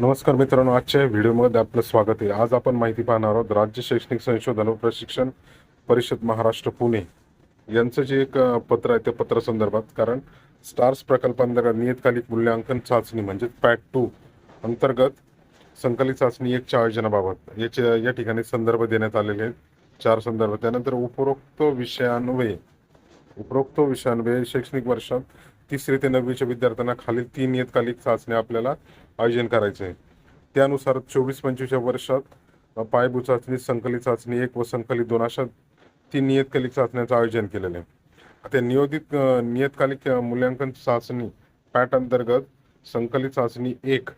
नमस्कार मित्रांनो आजच्या व्हिडिओमध्ये आपलं स्वागत आहे. आज आपण माहिती पाहणार आहोत राज्य शैक्षणिक संशोधन व प्रशिक्षण परिषद महाराष्ट्र पुणे. यांचं जे एक पत्र आहे त्या पत्रासंदर्भात कारण स्टार्स प्रकल्पांतर्गत नियतकालिक मूल्यांकन चाचणी म्हणजे पॅट टू अंतर्गत संकलित चाचणी एकच्या आयोजनाबाबत. याचे या ठिकाणी संदर्भ देण्यात आलेले आहेत. चार संदर्भ. त्यानंतर उपरोक्त विषयान्वये. उपरोक्त विषयान्वये शैक्षणिक वर्षात तिसरी ते नववीच्या विद्यार्थ्यांना खालील तीन नियतकालिक चाचण्या आपल्याला आयोजन करायचे आहे त्यानुसार चोवीस पंचवीसच्या वर्षात अ, पायाभूत चाचणी संकलित चाचणी एक व संकलित दोन अशा तीन नियतकालिक चाचण्याचं आयोजन केलेलं आहे. आता नियोजित नियतकालिक मूल्यांकन चाचणी पॅट अंतर्गत संकलित चाचणी एक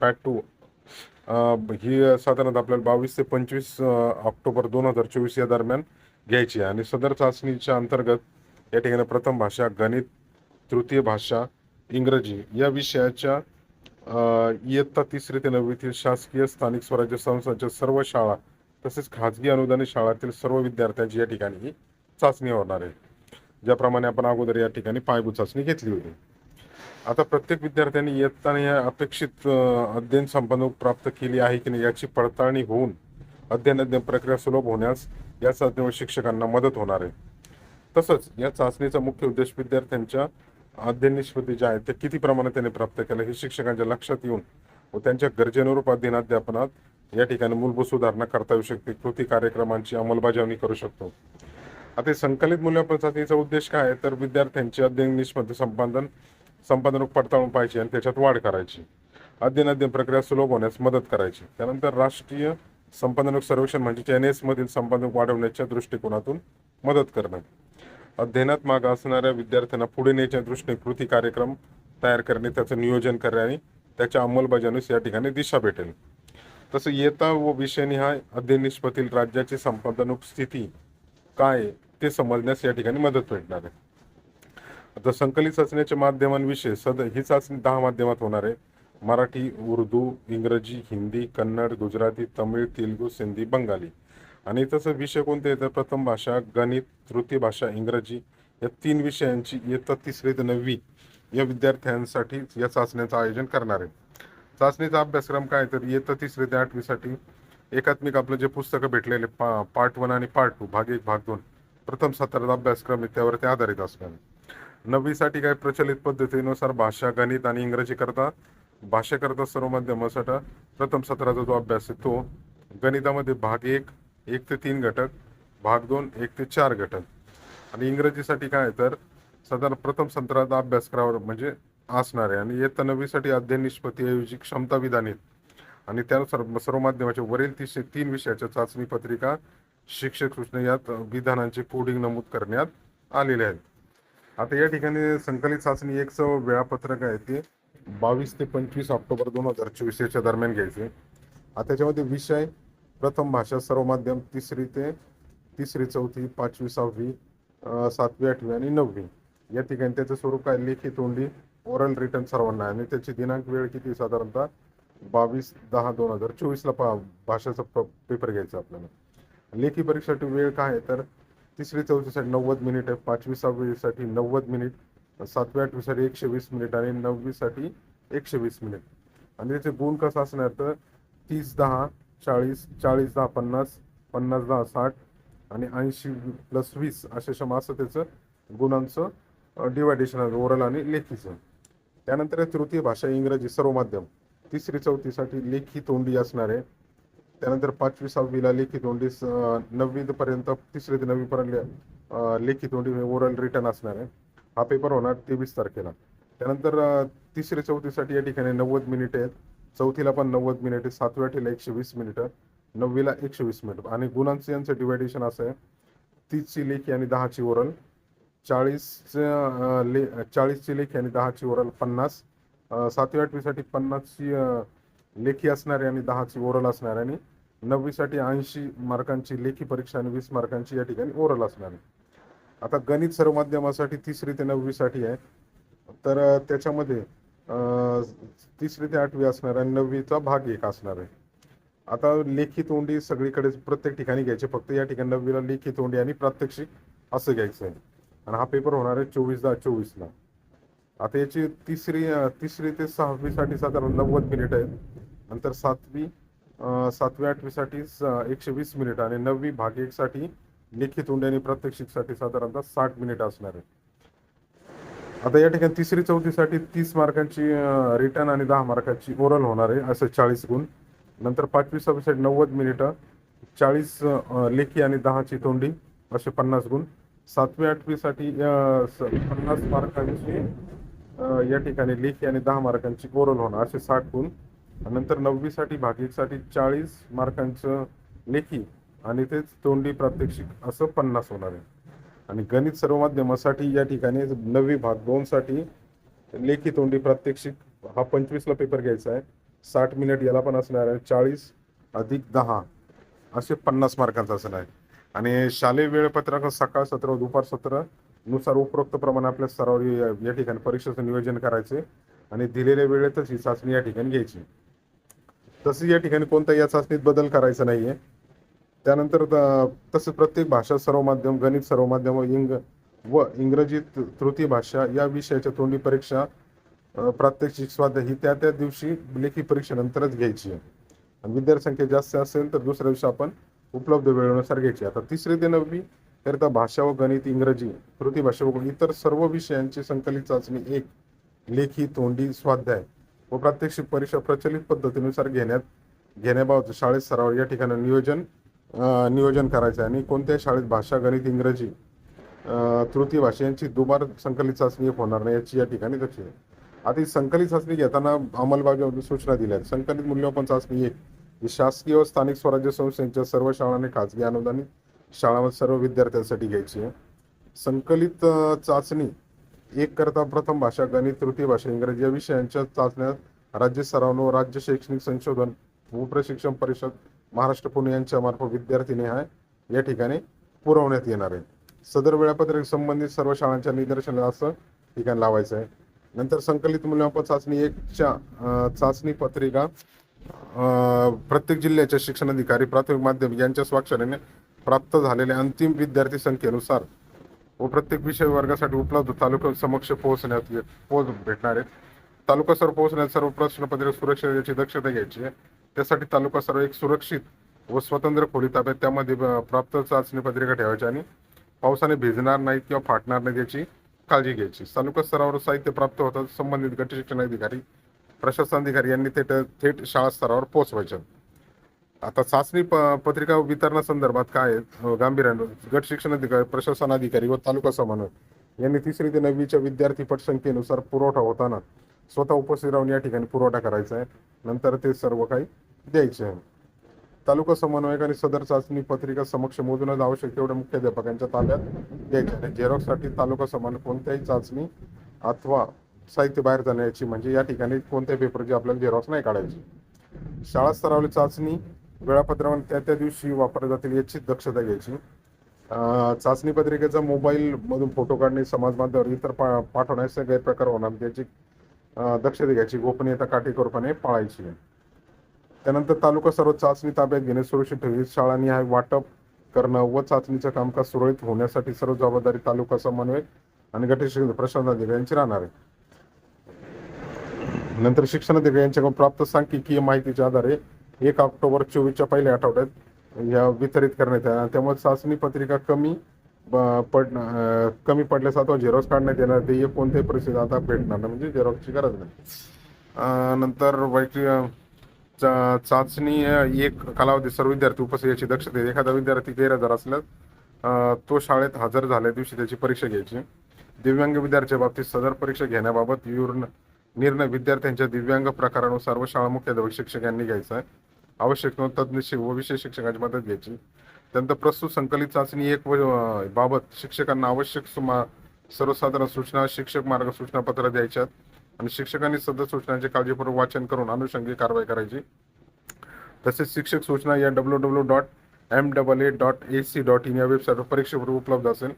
पॅट टू ही साधारणतः आपल्याला बावीस ते पंचवीस ऑक्टोबर दोन हजार चोवीस या दरम्यान घ्यायची आहे. आणि सदर चाचणीच्या अंतर्गत या ठिकाणी प्रथम भाषा गणित तृतीय भाषा इंग्रजी. या विषयाच्या इयत्ता तिसरी ते नववीतील शासकीय स्थानिक स्वराज्य संस्थांच्या सर्व शाळा तसेच खाजगी अनुदानित शाळातील सर्व विद्यार्थ्यांची या ठिकाणी ही चाचणी होणार आहे. ज्याप्रमाणे आपण अगोदर या ठिकाणी पायभूत चाचणी घेतली होती. आता प्रत्येक विद्यार्थ्यांनी इयत्ता या अपेक्षित अध्ययन संपन्न प्राप्त केली आहे की नाही याची पडताळणी होऊन अध्ययन अध्ययन प्रक्रिया सुलभ होण्यास या चाचणीवर शिक्षकांना मदत होणार आहे. तसंच या चाचणीचा मुख्य उद्देश विद्यार्थ्यांच्या अध्ययन निष्पत्ती जे आहेत ते किती प्रमाणात त्यांनी प्राप्त केलं हे शिक्षकांच्या लक्षात येऊन व त्यांच्या गरजेनुरूप अध्ययन अध्यापनात या ठिकाणी मूलभूत सुधारणा करता येऊ शकते कृती कार्यक्रमांची अंमलबजावणी करू शकतो. आता संकलित मूल्यमापन चाचणीचा उद्देश काय आहे? तर विद्यार्थ्यांची अध्ययन निष्पत्ती संपादन संपादन पडताळून पाहिजे आणि त्याच्यात वाढ करायची. अध्ययन अध्ययन प्रक्रिया सुलभ होण्यास मदत करायची. त्यानंतर राष्ट्रीय संपादनक सर्वेक्षण म्हणजे एन एस मधील संपादक वाढवण्याच्या दृष्टिकोनातून मदत करणं. अध्ययनात माग असणाऱ्या विद्यार्थ्यांना पुढे नेण्याच्या दृष्टीने कृती कार्यक्रम तयार करणे त्याचं नियोजन करणे आणि त्याच्या अंमलबजावणीस या ठिकाणी दिशा भेटेल. तसं येता व विषयनिहाय अध्ययन निष्पतील राज्याची संपादनूक स्थिती काय आहे ते समजण्यास या ठिकाणी मदत भेटणार आहे. आता संकलित चाचण्याच्या माध्यमांविषयी सद ही चाचणी दहा माध्यमात होणार आहे. मराठी उर्दू इंग्रजी हिंदी कन्नड गुजराती तमिळ तेलुगू सिंधी बंगाली. आणि तसं विषय कोणते येतात तर प्रथम भाषा गणित तृतीय भाषा इंग्रजी या तीन विषयांची इयत्ता तिसरी ते नववी या विद्यार्थ्यांसाठी या चाचण्याचं आयोजन करणार आहे चाचणीचा अभ्यासक्रम काय तर इयत्ता तिसरी ते आठवीसाठी एकात्मिक आपलं जे पुस्तकं भेटलेले पा पार्ट वन आणि पार्ट टू भाग एक भाग दोन प्रथम सत्राचा अभ्यासक्रम आहे त्यावर ते आधारित असणार नववीसाठी काय प्रचलित पद्धतीनुसार भाषा गणित आणि इंग्रजी करता भाषेकरता सर्व माध्यमासाठी प्रथम सत्राचा जो अभ्यास आहे तो गणितामध्ये भाग एक एक ते तीन घटक भाग दोन एक ते चार घटक. आणि इंग्रजीसाठी काय तर साधारण प्रथम सत्राचा अभ्यास करावा म्हणजे असणार आहे. आणि इयत्ता नववीसाठी अध्ययन निष्पत्तीऐवजी क्षमता विधानित आणि त्यानुसार सर्व माध्यमाचे वरील तीनशे तीन विषयाच्या चाचणी पत्रिका शिक्षक सूचना यात विधानांचे कोडिंग नमूद करण्यात आलेले आहेत. आता या ठिकाणी संकलित चाचणी एकचं वेळापत्रक आहे ते बावीस ते पंचवीस ऑक्टोबर दोन हजार चोवीस याच्या दरम्यान घ्यायचे. आता त्याच्यामध्ये विषय प्रथम भाषा सर्व माध्यम तिसरी ते तिसरी चौथी पाचवी सहावी सातवी आठवी आणि नववी. या ठिकाणी त्याचं स्वरूप काय लेखी तोंडी ओरल रिटर्न सर्वांना. आहे आणि त्याची दिनांक वेळ किती साधारणतः बावीस दहा दोन हजार चोवीसला पा भाषेचा प- पेपर घ्यायचा आपल्याला. लेखी परीक्षेसाठी वेळ काय आहे? तर तिसरी चौथीसाठी नव्वद मिनिट आहे. पाचवी सहावीसाठी नव्वद मिनिट सातवी आठवीसाठी एकशे वीस मिनिट आणि नववीसाठी एकशे वीस मिनिट आणि त्याचे गुण कसं असणार? तर तीस दहा चाळीस चाळीस दहा पन्नास पन्नास दहा साठ आणि ऐंशी प्लस वीस अशा क्षमा असं त्याचं गुणांचं डिवायडेशन आहे ओरल आणि लेखीचं. त्यानंतर आहे तृतीय भाषा इंग्रजी सर्व माध्यम तिसरी चौथीसाठी लेखी तोंडी असणार आहे. त्यानंतर पाचवी सहावीला लेखी तोंडी नववीपर्यंत तिसरी ते नववीपर्यंत लेखी तोंडी ओरल रिटर्न असणार आहे. हा पेपर होणार तेवीस तारखेला. त्यानंतर तिसरी चौथीसाठी या ठिकाणी नव्वद मिनिट आहेत. चौथीला पण नव्वद मिनिट सातव्या ठेला एकशे वीस मिनिटं नववीला एकशे वीस मिनिट. आणि गुणांचं यांचं डिवायडेशन असं आहे तीसची लेखी आणि दहाची ओरल. चाळीस ले चाळीसची लेखी आणि दहाची ओरल पन्नास. सातवी आठवीसाठी पन्नासची लेखी असणारी आणि दहाची ओरल असणार आहे आणि नववीसाठी ऐंशी मार्कांची लेखी परीक्षा आणि वीस मार्कांची या ठिकाणी ओरल असणार. आहे आता गणित सर्व माध्यमासाठी तिसरी ते नववीसाठी आहे. तर त्याच्यामध्ये तिसरी ते आठवी असणार आहे आणि नववीचा भाग एक असणार आहे. आता लेखी तोंडी सगळीकडे प्रत्येक ठिकाणी घ्यायचे फक्त या ठिकाणी नववीला लेखी तोंडी आणि प्रात्यक्षिक असं घ्यायचं आहे आणि हा पेपर होणार आहे चोवीस दहा चोवीसला. आता याची तिसरी तिसरी ते सहावीसाठी साधारण नव्वद मिनिट आहेत. नंतर सातवी सातवी आठवीसाठी एकशे वीस मिनिट आणि नववी भाग एकसाठी लेखी तोंडी आणि प्रात्यक्षिकसाठी साधारणतः साठ मिनिट असणार आहे. आता या ठिकाणी तिसरी चौथीसाठी तीस मार्कांची रिटर्न आणि दहा मार्काची ओरल होणार आहे असं चाळीस गुण. नंतर पाचवी सहावीसाठी नव्वद मिनिटं चाळीस लेखी आणि दहाची तोंडी असे पन्नास गुण. सातवी आठवीसाठी स- पन्नास मार्कांची या ठिकाणी लेखी आणि दहा मार्कांची ओरल होणार असे साठ गुण. नंतर नववीसाठी भागिकसाठी चाळीस मार्कांचं लेखी आणि तेच तोंडी प्रात्यक्षिक असं पन्नास होणार आहे. आणि गणित सर्व माध्यमासाठी या ठिकाणी नववी भाग दोन साठी लेखी तोंडी प्रात्यक्षिक हा पंचवीसला पेपर घ्यायचा आहे. साठ मिनिट याला पण असणार आहे. चाळीस अधिक दहा असे पन्नास मार्कांचा असणार आहे. आणि शालेय वेळपत्रक सकाळ सत्र दुपार सत्रनुसार उपरोक्त प्रमाणे आपल्या सराव या ठिकाणी परीक्षेचं नियोजन करायचे आणि दिलेल्या वेळेतच ही चाचणी या ठिकाणी घ्यायची. तसेच या ठिकाणी कोणता या चाचणीत बदल करायचा नाही आहे त्यानंतर तसेच प्रत्येक भाषा सर्व माध्यम गणित सर्व माध्यम इंग व इंग्रजी तृतीय भाषा या विषयाच्या तोंडी परीक्षा प्रात्यक्षिक स्वाध्याय ही त्या त्या दिवशी लेखी परीक्षेनंतरच घ्यायची आहे. आणि जास्त असेल तर दुसऱ्या दिवशी आपण उपलब्ध वेळेनुसार घ्यायची आता तिसरी ते नववी करिता भाषा व गणित इंग्रजी तृतीय भाषा व इतर सर्व विषयांची संकलित चाचणी एक लेखी तोंडी स्वाध्याय व प्रात्यक्षिक परीक्षा प्रचलित पद्धतीनुसार घेण्यात घेण्याबाबत शाळेत सराव या ठिकाणी नियोजन नियोजन करायचं आहे. आणि कोणत्या शाळेत भाषा गणित इंग्रजी तृतीय भाषा यांची दुबार संकलित चाचणी एक होणार नाही याची या ठिकाणी कशी आहे. आता ही संकलित चाचणी घेताना अंमलबजावणी सूचना दिल्या आहेत. संकलित मूल्यमापन चाचणी एक. ही शासकीय व स्थानिक स्वराज्य संस्थांच्या सर्व शाळांनी खाजगी अनुदानित शाळांमध्ये सर्व विद्यार्थ्यांसाठी घ्यायची आहे. संकलित चाचणी एक करता प्रथम भाषा गणित तृतीय भाषा इंग्रजी या विषयांच्या चाचण्यात राज्य सराव राज्य शैक्षणिक संशोधन व प्रशिक्षण परिषद महाराष्ट्र पुणे यांच्या मार्फत विद्यार्थी हा या ठिकाणी पुरवण्यात येणार आहे. सदर वेळापत्रक संबंधित सर्व शाळांच्या निदर्शनाला असं ठिकाण लावायचं आहे. नंतर संकलित मूल्यमापन चाचणी एकच्या चाचणी पत्रिका प्रत्येक जिल्ह्याच्या शिक्षणाधिकारी प्राथमिक माध्यमिक यांच्या स्वाक्षरीने प्राप्त झालेल्या अंतिम विद्यार्थी संख्येनुसार व प्रत्येक विषय वर्गासाठी उपलब्ध तालुका समक्ष पोहोचण्यात पोहोच भेटणार आहेत. तालुका सर पोहोचण्यात सर्व प्रश्नपत्रिका सुरक्षा याची दक्षता घ्यायची आहे. त्यासाठी तालुका सर्व एक सुरक्षित व स्वतंत्र खोली ताब्यात त्यामध्ये प्राप्त चाचणी पत्रिका ठेवायची आणि पावसाने भिजणार नाहीत किंवा फाटणार नाहीत याची काळजी घ्यायची तालुका स्तरावर साहित्य प्राप्त होतात संबंधित गट शिक्षण अधिकारी प्रशासन अधिकारी यांनी थेट थेट शाळा स्तरावर पोहोचवायच्या आता चाचणी प- पत्रिका वितरणासंदर्भात काय आहे? गांभीर्यानं गट शिक्षण अधिकारी प्रशासन अधिकारी व तालुका समन्वय यांनी तिसरी ते नववीच्या विद्यार्थी पटसंख्येनुसार पुरवठा होताना स्वतः उपस्थित राहून या ठिकाणी पुरवठा करायचा आहे. नंतर ते सर्व काही द्यायचे आहे. तालुका समन्वयक आणि सदर चाचणी पत्रिका समक्ष मोजूनच आवश्यक तेवढ्या मुख्याध्यापकांच्या ताब्यात द्यायचे आणि झेरॉक्ससाठी तालुका समन्वय कोणत्याही चाचणी अथवा साहित्य बाहेर जाण्याची म्हणजे या ठिकाणी कोणत्या पेपरची आपल्याला झेरॉक्स नाही काढायची. शाळा स्तरावरील चाचणी वेळापत्रावर त्या त्या दिवशी वापरल्या जातील याची दक्षता घ्यायची. चाचणी पत्रिकेचा मोबाईल मधून फोटो काढणे समाज माध्यमावर इतर पा पाठवण्याचे गैरप्रकार होणार. त्याची दक्षता घ्यायची गोपनीयता काटेकोरपणे पाळायची. त्यानंतर तालुका सर्व चाचणी ताब्यात घेणे सुरक्षित ठेवली शाळांनी वाटप करणं व चाचणीचं कामकाज सुरळीत होण्यासाठी सर्व जबाबदारी तालुका समन्वयक आणि गटशिक्षण प्रशासनाधिकारी यांची राहणार आहे. नंतर शिक्षणाधिकारी यांच्याकडून प्राप्त सांख्यिकीय माहितीच्या आधारे एक ऑक्टोबर चोवीसच्या पहिल्या आठवड्यात या वितरित करण्यात आल्या. त्यामुळे चाचणी पत्रिका कमी पड कमी पडल्यास अथवा झेरॉक्स काढण्यात येणार ते कोणत्याही परिस्थितीत आता भेटणार नाही म्हणजे झेरॉक्सची गरज नाही. नंतर वैयक्तिक चा- चाचणी एक कालावधी सर्व विद्यार्थी उपस्थित याची दक्षता एखादा विद्यार्थी गैरहजर असल्यास तो शाळेत हजर झाल्या दिवशी त्याची परीक्षा घ्यायची. दिव्यांग विद्यार्थ्याच्या बाबतीत सदर परीक्षा घेण्याबाबत निर्णय विद्यार्थ्यांच्या दिव्यांग प्रकारानुसार व शाळा मुख्याध्यापक शिक्षक यांनी घ्यायचा आहे. आवश्यक नोंद तज्ज्ञ व विषय शिक्षकांची मदत घ्यायची. त्यानंतर प्रस्तुत संकलित चाचणी एक व- बाबत शिक्षकांना आवश्यक सुमा सर्वसाधारण सूचना शिक्षक मार्गसूचना पत्र द्यायच्यात आणि शिक्षकांनी सदर सूचनांचे काळजीपूर्वक वाचन करून अनुषंगिक कारवाई करायची. तसेच शिक्षक सूचना या W W dot M double A dot A C dot in या वेबसाईटवर परीक्षेवर उपलब्ध असेल.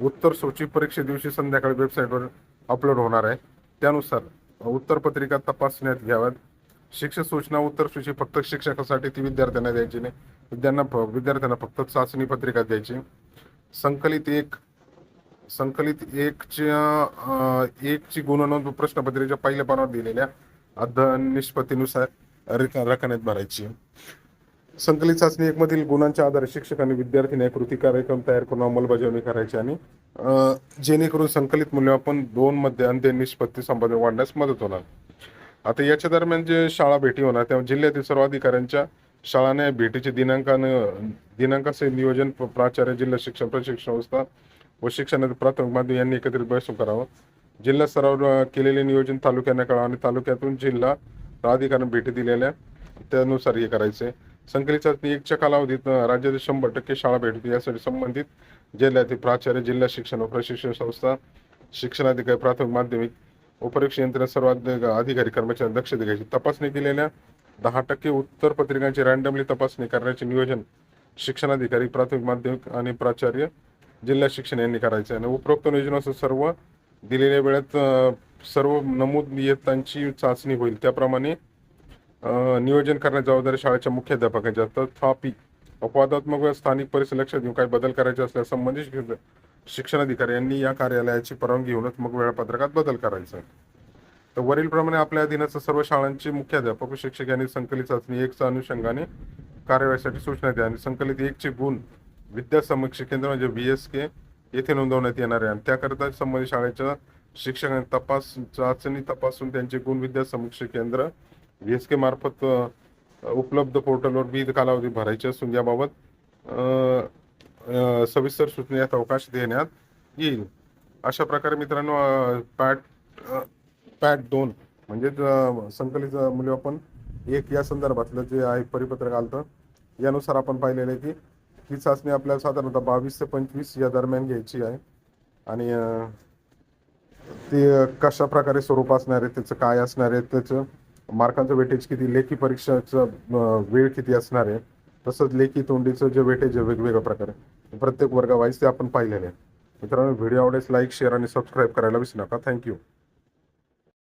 उत्तर सूची परीक्षे दिवशी संध्याकाळी वेबसाईटवर अपलोड होणार आहे. त्यानुसार उत्तर पत्रिका तपासण्यात घ्याव्यात. शिक्षक सूचना उत्तर सूची फक्त शिक्षकासाठी ती विद्यार्थ्यांना द्यायची नाही. विद्यांना विद्यार्थ्यांना फक्त चाचणी पत्रिका द्यायची. संकलित एक संकलित एकच्या एकची गुणनोंद प्रश्नपत्रिकेच्या पहिल्या पानावर दिलेल्या अध्ययन निष्पत्तीनुसार रकण्यात भरायची. संकलित चाचणी एक मधील गुणांच्या आधारे शिक्षकांनी विद्यार्थ्यांनी एक कृती कार्यक्रम तयार करून अंमलबजावणी करायची आणि जेणेकरून संकलित मूल्यमापन दोन मध्ये अंत्य निष्पत्ती संपादन वाढण्यास मदत होणार. आता याच्या दरम्यान जे शाळा भेटी होणार तेव्हा जिल्ह्यातील सर्व अधिकाऱ्यांच्या शाळाने भेटीचे दिनांकानं दिनांकाचे नियोजन प्राचार्य जिल्हा शिक्षण प्रशिक्षण संस्था व शिक्षणाचे प्राथमिक माध्यम यांनी एकत्रित बैठक करावं. जिल्हा स्तरावर केलेले नियोजन तालुक्यांना कळावं आणि तालुक्यातून जिल्हा प्राधिकरण भेटी दिलेल्या त्यानुसार हे करायचे. संकलित चाचणी एकच्या कालावधीत राज्यातील शंभर टक्के शाळा भेट होती यासाठी संबंधित जिल्ह्यातील प्राचार्य जिल्हा शिक्षण व प्रशिक्षण संस्था शिक्षणाधिकारी प्राथमिक माध्यमिक उपरीक्षा यंत्रणा सर्व अधिकारी कर्मचारी दक्षता घ्यायची तपासणी केलेल्या दहा टक्के उत्तर पत्रिकांची रँडमली तपासणी करण्याचे नियोजन शिक्षणाधिकारी प्राथमिक माध्यमिक आणि प्राचार्य जिल्हा शिक्षण यांनी करायचे आणि उपरोक्त नियोजनाचं सर्व दिलेल्या वेळेत सर्व नमूद नियतांची चाचणी होईल त्याप्रमाणे नियोजन करण्याची जबाबदारी शाळेच्या मुख्याध्यापकांची आहे. तथापि अपवादात्मक व स्थानिक परिस्थिती लक्षात घेऊन काही बदल करायचे असल्यास संबंधित शिक्षण- शिक्षणाधिकारी यांनी या कार्यालयाची परवानगी घेऊनच मग वेळापत्रकात बदल करायचा आहे. तर वरीलप्रमाणे आपल्या अधीनाच्या सर्व शाळांचे मुख्याध्यापक व शिक्षक यांनी संकलित चाचणी एकच्या अनुषंगाने कार्यवाहीसाठी सूचना द्या आणि संकलित एकचे गुण विद्या समीक्षा केंद्र म्हणजे व्ही एस के येथे नोंदवण्यात येणार आहे. आणि त्याकरिता संबंधित शाळेच्या शिक्षकांनी तपास चाचणी तपासून त्यांचे गुण विद्या समीक्षा केंद्र व्ही एस के मार्फत उपलब्ध पोर्टलवर विविध कालावधी भरायचे असून याबाबत सविस्तर सूचनेत अवकाश देण्यात येईल. अशा प्रकारे मित्रांनो अ, पॅट दोन म्हणजेच संकलित संकलित मूल्यमापन एक या संदर्भातलं जे आहे परिपत्रक आलं यानुसार आपण पाहिलेलं आहे की ही चाचणी आपल्याला साधारणतः बावीस ते पंचवीस या दरम्यान घ्यायची आहे. आणि ती ते कशा प्रकारे स्वरूप असणार आहे त्याचं काय असणार आहे त्याचं मार्कांचं वेटेज किती लेखी परीक्षाचं वेळ किती असणार आहे तसंच लेखी तोंडीचं जे वेटेज आहे वेगवेगळ्या प्रकारे. प्रत्येक वर्गावाईज ते आपण पाहिलेले आहे. मित्रांनो व्हिडिओ आवडेस लाईक शेअर आणि सबस्क्राईब करायला विसरू नका. थँक्यू.